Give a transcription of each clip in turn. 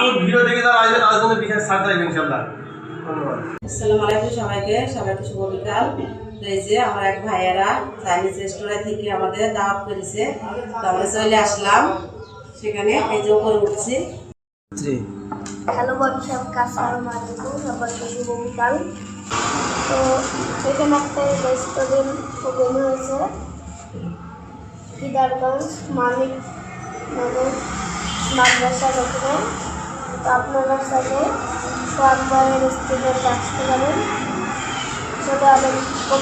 আপুর ভিডিও দেখে যারা আসবে তাদের জন্য বিশেষ ছাড় থাকবে ইনশাল্লাহ আসসালামু আলাইকুম সবাইকে সবাইকে শুভ বিকাল এই যে আমার এক ভাইয়েরা চাইনিজ রেস্টুরেন্ট থেকে আমাদের দাওয়াত করেছে। তো আমরা চলে আসলাম। সেখানে এই যে উপরে উঠছি। হ্যালো বন্ধু আসসালামু আলাইকুম। সবাইকে শুভ বিকাল তো এখানে একটা রেস্টুরেন্ট ওপেন হয়েছে। কিদারগঞ্জ মানিক নগর মাদ্রাসার ওখানে তো আপনারা সাথে সোয়াকবার রেস্টুরেন্ট আসতে পারেন সেটা অনেক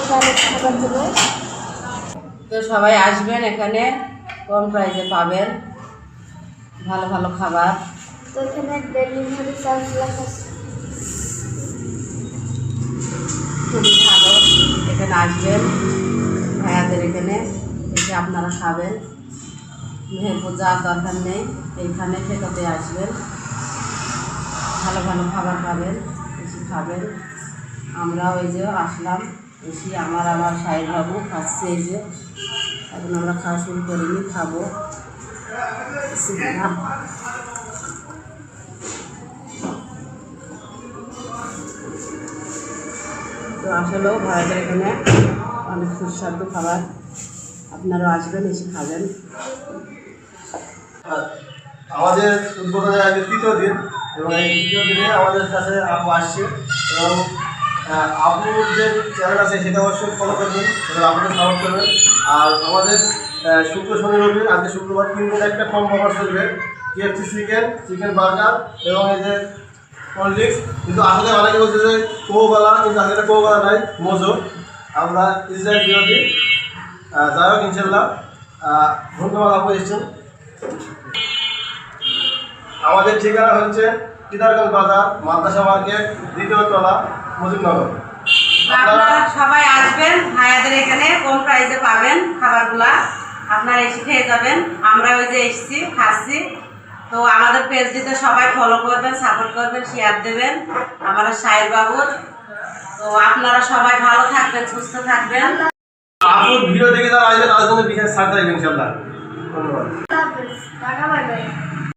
খাবার দেবে তো সবাই আসবেন এখানে কম প্রাইসে পাবেন। ভালো ভালো খাবার। তো এখানে ডেলিভারি চার্জ লেখা আছে। খুবই ভালো। এখানে আসবেন ভাইয়াদের এখানে এসে আপনারা খাবেন। মেহেরপুর যাওয়ার দরকার নেই এইখানে ঠেকাতে আসবেন। ভালো ভালো খাবার খাবেন, বেশি খাবেন। আমরা ওই যে আসলাম, এসে আমার আমার সাহেব বাবু খাচ্ছে এই যে। এখন আমরা খাওয়া শুরু করিনি, খাব। তো আসলেও ভারতের এখানে অনেক সুস্বাদু খাবার। আপনারা আসবেন, এসে খাবেন। আমাদের উদ্বোধনের আজকে তৃতীয় দিন এবং এই তৃতীয় দিনে আমাদের কাছে আপু আসছে। এবং আপুর যে চ্যানেল আছে সেটা অবশ্যই ফলো করবেন এবং আপুকে সাপোর্ট করবেন। আর আমাদের শুক্র শনি রবি, আজকে শুক্রবার তিন দিন একটা কম অফার চলবে। কেএফসি চিকেন চিকেন বার্গার এবং এই যে কোল্ড ড্রিঙ্কস কিন্তু আসলে অনেকে বলছে যে কোকোকলা কিন্তু আসলে কোকোকলা নাই মজো আমরা ইসরায়েল বিরোধী যাই হোক ইনশাল্লাহ ধন্যবাদ, আপু, এসেছেন। আমাদের ঠিকানা হচ্ছে কিদারগঞ্জ বাজার মাদ্রাসা মার্কেট দ্বিতীয় তলা মুজিবনগর। আপনারা সবাই আসবেন ভাইয়াদের এখানে কম প্রাইসে পাবেন খাবারগুলা। আপনারা এসে খেয়ে যাবেন। আমরা ওই যে এসেছি খাচ্ছি। তো আমাদের পেজটিতে সবাই ফলো করবেন সাপোর্ট করবেন শেয়ার দেবেন। আমাদের সাহেব বাবুর তো আপনারা সবাই ভালো থাকবেন সুস্থ থাকবেন। আপুর ভিডিও দেখে যারা আসবে তাদের জন্য বিশেষ ছাড় থাকবে ধন্যবাদ।